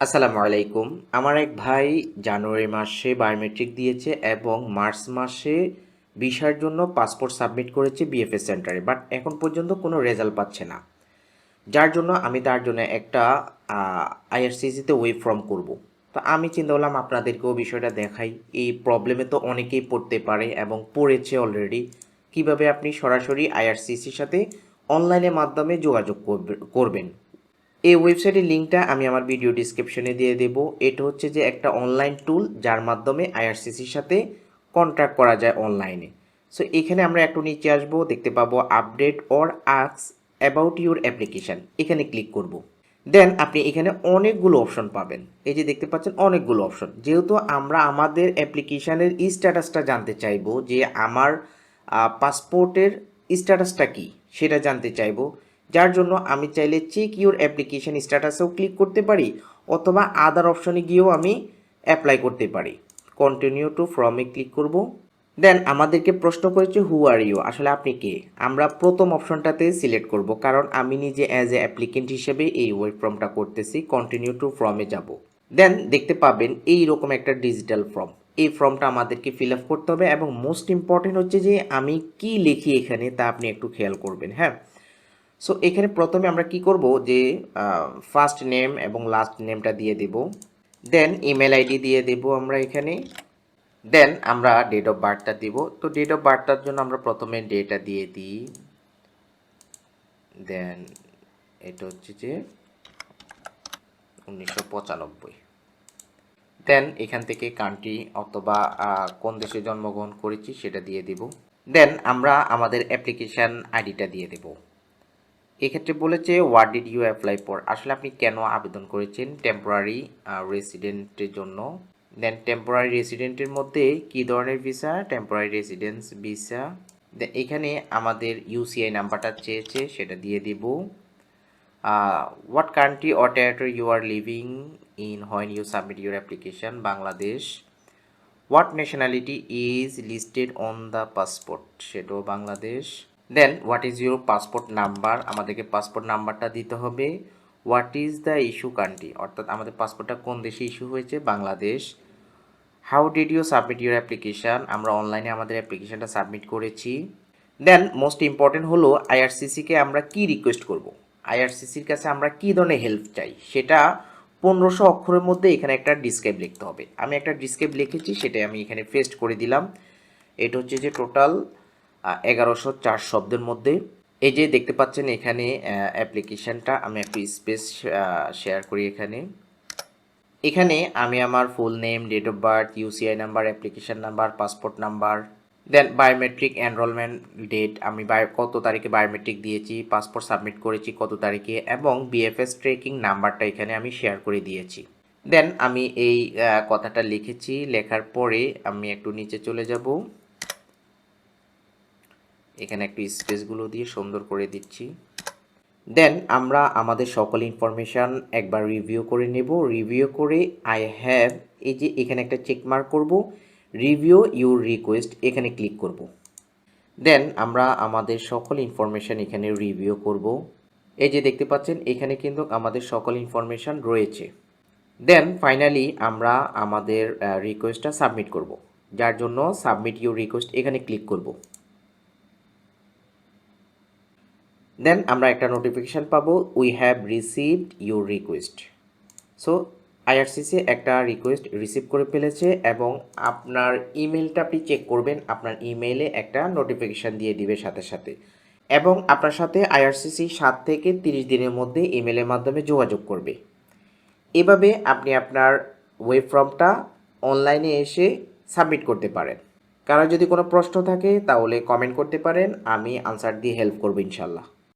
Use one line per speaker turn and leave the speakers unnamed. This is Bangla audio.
আসসালামু আলাইকুম। আমার এক ভাই জানুয়ারি মাসে বায়োমেট্রিক দিয়েছে এবং মার্চ মাসে ভিসার জন্য পাসপোর্ট সাবমিট করেছে বিএফএস সেন্টারে, বাট এখন পর্যন্ত কোনো রেজাল্ট পাচ্ছে না। যার জন্য আমি তার জন্য একটা আইআরসিসিতে ওয়েব ফর্ম করব। তো আমি চিন্তা করলাম আপনাদেরকেও বিষয়টা দেখাই। এই প্রবলেমে তো অনেকেই পড়তে পারে এবং পড়েছে অলরেডি কীভাবে আপনি সরাসরি আইআরসিসির সাথে অনলাইনের মাধ্যমে যোগাযোগ করবে- করবেন? এই ওয়েবসাইটের লিঙ্কটা আমি আমার ভিডিও ডিসক্রিপশনে দিয়ে দেব। এটা হচ্ছে যে একটা অনলাইন টুল যার মাধ্যমে আইআরসিসির সাথে কন্ট্যাক্ট করা যায় অনলাইনে সো এখানে আমরা একটু নিচে আসব, দেখতে পাবো আপডেট অর আক্স অ্যাবাউট ইউর অ্যাপ্লিকেশান এখানে ক্লিক করব। দেন আপনি এখানে অনেকগুলো অপশন পাবেন। এই যে দেখতে পাচ্ছেন, অনেকগুলো অপশন যেহেতু আমরা আমাদের অ্যাপ্লিকেশানের স্ট্যাটাসটা জানতে চাইব যে আমার পাসপোর্টের স্ট্যাটাসটা কি, সেটা জানতে চাইব। যার জন্য আমি চাইলে চেক ইউর অ্যাপ্লিকেশন স্ট্যাটাসেও ক্লিক করতে পারি, অথবা আদার অপশনে গিয়েও আমি অ্যাপ্লাই করতে পারি। কন্টিনিউ টু ফর্মে ক্লিক করব। দেন আমাদেরকে প্রশ্ন করেছে হু আর ইউ আসলে আপনি কে? আমরা প্রথম অপশনটাতে সিলেক্ট করব, কারণ আমি নিজে অ্যাজ এ অ্যাপ্লিকেন্ট হিসেবে এই ওয়েব ফর্মটা করতেছি কন্টিনিউ টু ফর্মে যাব। দেন দেখতে পাবেন এই রকম একটা ডিজিটাল ফর্ম এই ফর্মটা আমাদেরকে ফিল আপ করতে হবে এবং মোস্ট ইম্পর্টেন্ট হচ্ছে যে আমি কি লিখি এখানে তা আপনি একটু খেয়াল করবেন হ্যাঁ? সো এখানে প্রথমে আমরা কি করব যে ফার্স্ট নেম এবং লাস্ট নেমটা দিয়ে দেব। দেন ইমেল আইডি দিয়ে দেব আমরা এখানে। দেন আমরা ডেট অফ বার্থটা দিব। তো ডেট অফ বার্থটার জন্য আমরা প্রথমে ডেটা দিয়ে দিই। দেন এটা হচ্ছে যে, উনিশশো পঁচানব্বই। দেন এখান থেকে কান্ট্রি অথবা কোন দেশে জন্মগ্রহণ করেছি সেটা দিয়ে দিব। দেন আমরা আমাদের অ্যাপ্লিকেশান আইডিটা দিয়ে দেব। এক্ষেত্রে বলেছে what did you apply for আসলে আপনি কেন আবেদন করেছেন টেম্পোরারি রেসিডেন্টের জন্য? দেন টেম্পোরারি রেসিডেন্টের মধ্যে কী ধরনের ভিসা টেম্পোরারি রেসিডেন্স ভিসা এখানে আমাদের ইউসিআই নাম্বারটা চেয়েছে, সেটা দিয়ে দিব। What country or territory you are living in when you submit your application Bangladesh. What nationality is listed on the passport সেটাও Bangladesh. Then what is your passport number আমাদেরকে পাসপোর্ট নাম্বারটা দিতে হবে। What is the issue country অর্থাৎ আমাদের পাসপোর্টটা কোন দেশে ইস্যু হয়েছে? Bangladesh. How did you submit your application আমরা অনলাইনে আমাদের অ্যাপ্লিকেশানটা সাবমিট করেছি। দেন মোস্ট ইম্পর্টেন্ট হলো আইআরসিসিকে আমরা কি রিকোয়েস্ট করব? আইআরসিসির কাছে আমরা কি ধরনের হেল্প চাই? সেটা পনেরোশো অক্ষরের মধ্যে এখানে একটা ডিসক্রাইব লিখতে হবে। আমি একটা ডিসক্রাইব লিখেছি, সেটাই আমি এখানে পেস্ট করে দিলাম। এটা হচ্ছে যে টোটাল এগারোশো চার শব্দের মধ্যে। এই যে দেখতে পাচ্ছেন এখানে অ্যাপ্লিকেশানটা আমি একটু স্পেস শেয়ার করি এখানে। এখানে আমি আমার full name date of birth UCI number application number passport number then biometric enrolment date আমি বায়ো কত তারিখে বায়োমেট্রিক দিয়েছি পাসপোর্ট সাবমিট করেছি কত তারিখে, এবং বিএফএস ট্রেকিং নাম্বারটা এখানে আমি শেয়ার করে দিয়েছি। দেন আমি এই কথাটা লিখেছি, লেখার পরে আমি একটু নিচে চলে যাব। এখানে একটু স্পেসগুলো দিয়ে সুন্দর করে দিচ্ছি। দেন আমরা আমাদের সকল ইনফরমেশান একবার রিভিউ করে নেব। রিভিউ করে আই হ্যাভ এই যে এখানে একটা চেক মার্ক করব। রিভিউ ইউর রিকোয়েস্ট এখানে ক্লিক করব। দেন আমরা আমাদের সকল ইনফরমেশান এখানে রিভিউ করব। এই যে দেখতে পাচ্ছেন, এখানে কিন্তু আমাদের সকল ইনফরমেশান রয়েছে। দেন ফাইনালি আমরা আমাদের রিকোয়েস্টটা সাবমিট করব। যার জন্য সাবমিট ইউর রিকোয়েস্ট এখানে ক্লিক করব। দেন আমরা একটা নোটিফিকেশান পাবো we have received your request so IRCC একটা রিকোয়েস্ট রিসিভ করে ফেলেছে এবং আপনার ইমেলটা আপনি চেক করবেন, আপনার ইমেইলে একটা নোটিফিকেশান দিয়ে দিবে সাথে সাথে। এবং আপনার সাথে আইআরসিসি সাত থেকে তিরিশ দিনের মধ্যে ইমেলের মাধ্যমে যোগাযোগ করবে। এভাবে আপনি আপনার ওয়েব ফর্মটা অনলাইনে এসে সাবমিট করতে পারেন। কারও যদি কোনো প্রশ্ন থাকে তাহলে কমেন্ট করতে পারেন, আমি আনসার দিয়ে হেল্প করব ইনশাল্লাহ।